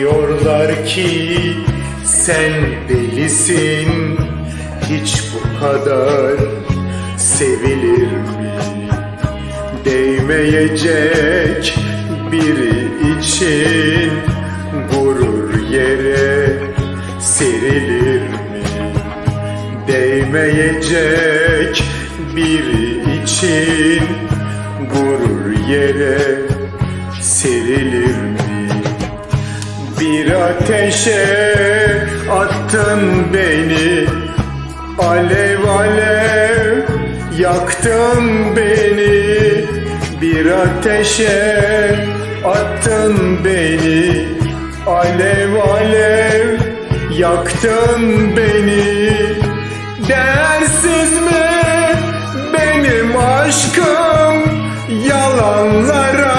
Diyorlar ki sen delisin Hiç bu kadar sevilir mi? Değmeyecek biri için Gurur yere serilir mi? Değmeyecek biri için Gurur yere serilir? Bir ateşe attın beni. Alev alev yaktın beni. Bir ateşe attın beni. Alev alev yaktın beni. Değersiz mi benim aşkım? Yalanlar